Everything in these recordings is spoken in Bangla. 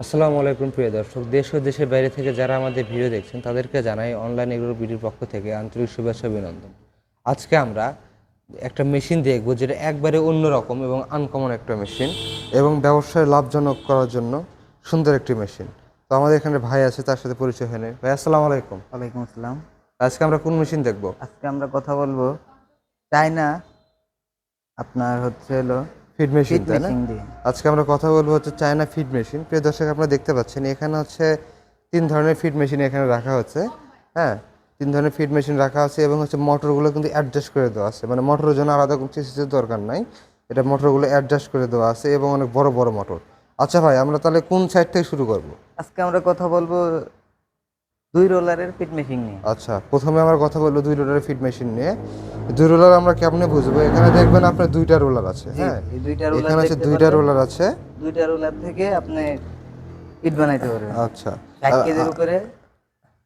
আসসালামু আলাইকুম প্রিয় দর্শক দেশ ও দেশের বাইরে থেকে যারা আমাদের ভিডিও দেখছেন তাদেরকে জানাই অনলাইন এগুলো ভিডিওর পক্ষ থেকে আন্তরিক শুভেচ্ছা অভিনন্দন। আজকে আমরা একটা মেশিন দেখব যেটা একবারে অন্যরকম এবং আনকমন একটা মেশিন এবং ব্যবসায় লাভজনক করার জন্য সুন্দর একটি মেশিন তো আমাদের এখানে ভাই আছে তার সাথে পরিচয় হয়ে নেই। ভাই আসসালামু আলাইকুম। ওয়ালাইকুম আসসালাম। আজকে আমরা কোন মেশিন দেখব? আজকে আমরা কথা বলব চায়না। আপনার হচ্ছে হলো ফিড মেশিন তাই না? আজকে আমরা কথা বলব হচ্ছে চায়না ফিড মেশিন প্রিয় দর্শক আপনারা দেখতে পাচ্ছেন এখানে হচ্ছে তিন ধরনের ফিড মেশিন এখানে রাখা হচ্ছে। হ্যাঁ তিন ধরনের ফিড মেশিন রাখা আছে এবং হচ্ছে মোটরগুলো কিন্তু অ্যাডজাস্ট করে দেওয়া আছে। মানে মোটরের জন্য আলাদা কোনো চিকিৎসার দরকার নাই। এটা মোটরগুলো অ্যাডজাস্ট করে দেওয়া আছে এবং অনেক বড় বড় মোটর। আচ্ছা ভাই আমরা তাহলে কোন সাইড থেকে শুরু করব? আজকে আমরা কথা বলব দুই রোলারের ফিট মেশিন নিয়ে। আচ্ছা প্রথমে আমার কথা বলব দুই রোলারের ফিট মেশিন নিয়ে। দুই রোলার আমরা কেমনে বুঝব? এখানে দেখবেন আপনার দুইটা রোলার আছে হ্যাঁ? দুইটা রোলার এখানে আছে দুইটা রোলার আছে। দুইটা রোলার থেকে আপনি ফিট বানাইতে পারবেন। আচ্ছা। ষাট কেজির উপরে।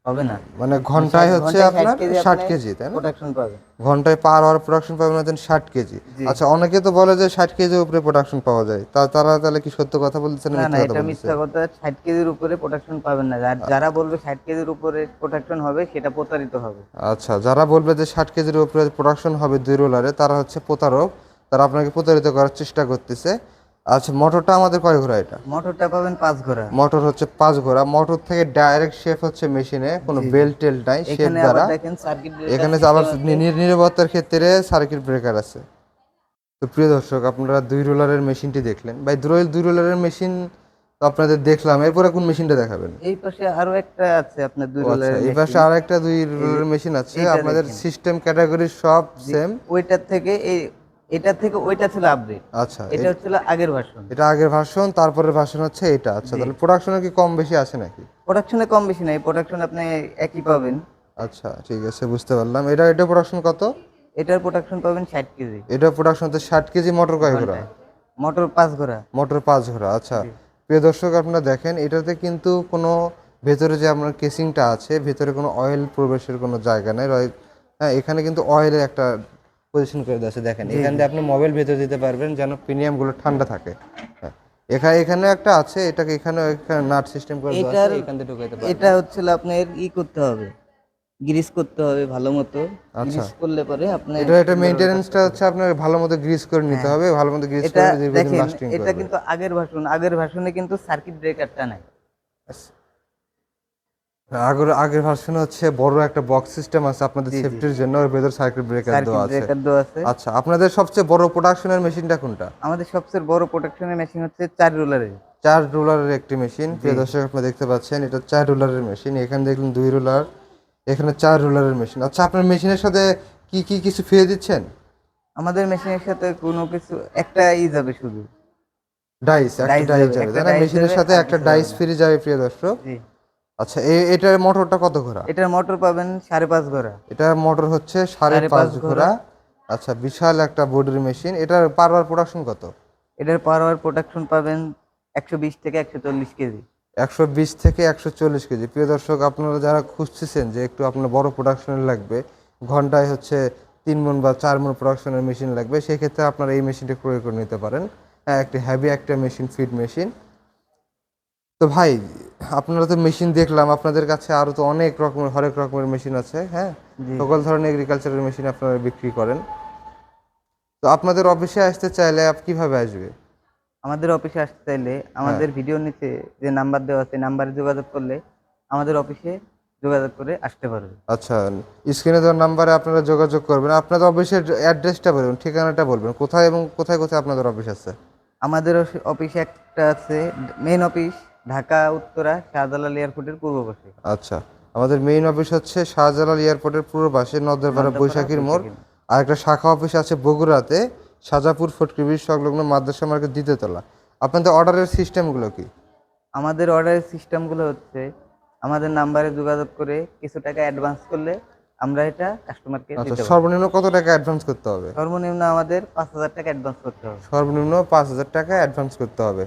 হবে না। মানে ঘন্টায় হচ্ছে আপনার 60 কেজি ষাট কেজি তাই না? প্রোডাকশন পাবেন ঘন্টায় পার আওয়ার প্রোডাকশন পাবেন হচ্ছেন ষাট কেজি। আচ্ছা অনেকে তো বলে যে ষাট কেজির উপরে প্রোডাকশন পাওয়া যায়। তা তারা তাহলে কি সত্য কথা বলতেছে না না এটা মিথ্যা কথা। ষাট কেজির উপরে প্রোডাকশন পাবেন না। আর যারা বলবে ষাট কেজির উপরে প্রোডাকশন হবে সেটা প্রতারিত হবে। আচ্ছা যারা বলবে যে ষাট কেজির উপরে প্রোডাকশন হবে দুই রোলারে তারা হচ্ছে প্রতারক। তারা আপনাকে প্রতারিত করার চেষ্টা করতেছে। আচ্ছা মোটরটা আমাদের কয় ঘোড়া এটা? মোটরটা পাবেন পাঁচ ঘোড়া। মোটর হচ্ছে পাঁচ ঘোড়া। মোটর থেকে ডাইরেক্ট শেপ হচ্ছে মেশিনে কোনো বেল্ট টেল নাই শেপ দ্বারা। এখানে আবার নিরাপত্তার ক্ষেত্রে সার্কিট ব্রেকার আছে। তো প্রিয় দর্শক আপনারা দুই রোলারের মেশিনটি দেখলেন। ভাই দুই দুই রোলারের মেশিন তো আপনাদের দেখলাম। এরপরে কোন মেশিনটা দেখাবেন? এই পাশে আরও একটা আছে আপনার দুই ও আচ্ছা, রোলারের এই পাশে আর একটা দুই রোলারের মেশিন আছে। আপনাদের সিস্টেম ক্যাটাগরি সব সেম ওইটার থেকে এই এটা থেকে ওইটা ছিল আপডেট আচ্ছা এটা হচ্ছিল আগের ভার্সন এটা আগের ভার্সন তারপরের ভার্সন হচ্ছে এটা। আচ্ছা তাহলে প্রোডাকশনে কি কম বেশি আছে নাকি? প্রোডাকশনে কম বেশি নাই প্রোডাকশন আপনি একই পাবেন। আচ্ছা ঠিক আছে বুঝতে পারলাম। এটা এটা প্রোডাকশন কত? এটার প্রোডাকশন পাবেন ষাট কেজি। এটা প্রোডাকশন হচ্ছে ষাট কেজি মোটর কয় ঘোড়া? মোটর পাঁচ ঘোড়া। মোটর পাঁচ ঘোড়া আচ্ছা। প্রিয় দর্শক আপনারা দেখেন এটাতে কিন্তু কোনো ভেতরে যে আপনার কেসিংটা আছে ভেতরে কোনো অয়েল প্রবেশের কোনো জায়গা নেই। হ্যাঁ এখানে কিন্তু অয়েলের একটা পজিশন করে দেওয়া দেখেন এখান দিয়ে আপনি মোবাইল ভেতরে দিতে পারবেন যেন প্রিমিয়ামগুলো ঠান্ডা থাকে। হ্যাঁ এখানে এখানে একটা আছে এটাকে এখানে এখানে নাট সিস্টেম করে দেওয়া আছে এখান দিয়ে ঢুকাইতে পারবেন। এটা হচ্ছিল আপনার ই করতে হবে গ্রিস করতে হবে ভালো মতো। গ্রিস করলে পরে আপনি এটা এটা মেইনটেনেন্সটা হচ্ছে আপনার ভালো মতো গ্রিস করে নিতে হবে ভালো মতো গ্রিস এটা করে দেখেন লাস্টিং এটা কিন্তু আগের ভার্সন আগের ভার্সনে কিন্তু সার্কিট ব্রেকারটা নাই। আগের আগের ভার্সনে হচ্ছে বড় একটা বক্স সিস্টেম আছে আপনাদের সেফটির জন্য ওর ভেতর সার্কিট ব্রেকার দেওয়া আছে। আচ্ছা আপনাদের সবচেয়ে বড় প্রোডাকশনের মেশিনটা কোনটা? আমাদের সবচেয়ে বড় প্রোটেকশনের মেশিন হচ্ছে চার রোলারের চার রুলারের একটি মেশিন প্রিয় দর্শক আপনারা দেখতে পাচ্ছেন এটা চার রুলারের মেশিন এখানে দেখলেন দুই রুলার এখানে চার রুলারের মেশিন আচ্ছা আপনার মেশিনের সাথে কি কি কিছু ফিরে দিচ্ছেন? আমাদের মেশিনের সাথে কোনো কিছু একটা ই যাবে শুধু। ডাইস একটা ডাইস যাবে, মেশিনের সাথে একটা ডাইস ফ্রি যাবে প্রিয় দর্শক। জি। আচ্ছা এটার মোটরটা কত ঘোড়া? এটার মোটর পাবেন সাড়ে পাঁচ ঘোড়া। এটার মোটর হচ্ছে সাড়ে পাঁচ ঘোড়া। আচ্ছা বিশাল একটা বডির মেশিন। এটার পারবার প্রোডাকশন কত? এটার পাওয়ার প্রোটেকশন পাবেন একশো বিশ থেকে একশো চল্লিশ কেজি। একশো বিশ থেকে একশো চল্লিশ কেজি। প্রিয় দর্শক আপনারা যারা খুঁজতেছেন যে একটু আপনার বড় প্রোডাকশনের লাগবে ঘন্টায় হচ্ছে তিন মন বা চার মন প্রোডাকশনের মেশিন লাগবে সেই ক্ষেত্রে আপনারা এই মেশিনটি ক্রয় করে নিতে পারেন। হ্যাঁ একটি হ্যাভি একটা মেশিন ফিড মেশিন তো ভাই আপনারা তো মেশিন দেখলাম আপনাদের কাছে আরও তো অনেক রকমের হরেক রকমের মেশিন আছে হ্যাঁ? সকল ধরনের এগ্রিকালচারের মেশিন আপনারা বিক্রি করেন। তো আপনাদের অফিসে আসতে চাইলে কীভাবে আসবে? আমাদের অফিসে আসতে চাইলে আমাদের ভিডিওর নিচে যে নাম্বার দেওয়া আছে নাম্বারে যোগাযোগ করলে আমাদের অফিসে যোগাযোগ করে আসতে পারবে। আচ্ছা স্ক্রিনে দেওয়ার নাম্বারে আপনারা যোগাযোগ করবেন। আপনাদের অফিসের অ্যাড্রেসটা বলবেন ঠিকানাটা বলবেন। কোথায় এবং কোথায় কোথায় আপনাদের অফিস আছে? আমাদের অফি- অফিসে একটা আছে মেইন অফিস ঢাকা উত্তরা শাহজালাল এয়ারপোর্টের পূর্ব পাশে। আচ্ছা আমাদের মেইন অফিস হচ্ছে শাহজালাল এয়ারপোর্টের পূর্ব পাশে নদ্রপাড়া বৈশাখীর মোড়। আর একটা শাখা অফিস আছে বগুড়াতে সাজাপুর ফটকিবির সংলগ্ন মাদ্রাসা মার্কেট দ্বিতীয়তলা আপনাদের অর্ডারের সিস্টেমগুলো কি? আমাদের অর্ডারের সিস্টেমগুলো হচ্ছে আমাদের নাম্বারে যোগাযোগ করে কিছু টাকা অ্যাডভান্স করলে আমরা এটা কাস্টমারকে আচ্ছা সর্বনিম্ন কত টাকা অ্যাডভান্স করতে হবে? সর্বনিম্ন আমাদের পাঁচ হাজার টাকা অ্যাডভান্স করতে হবে। সর্বনিম্ন পাঁচ হাজার টাকা অ্যাডভান্স করতে হবে।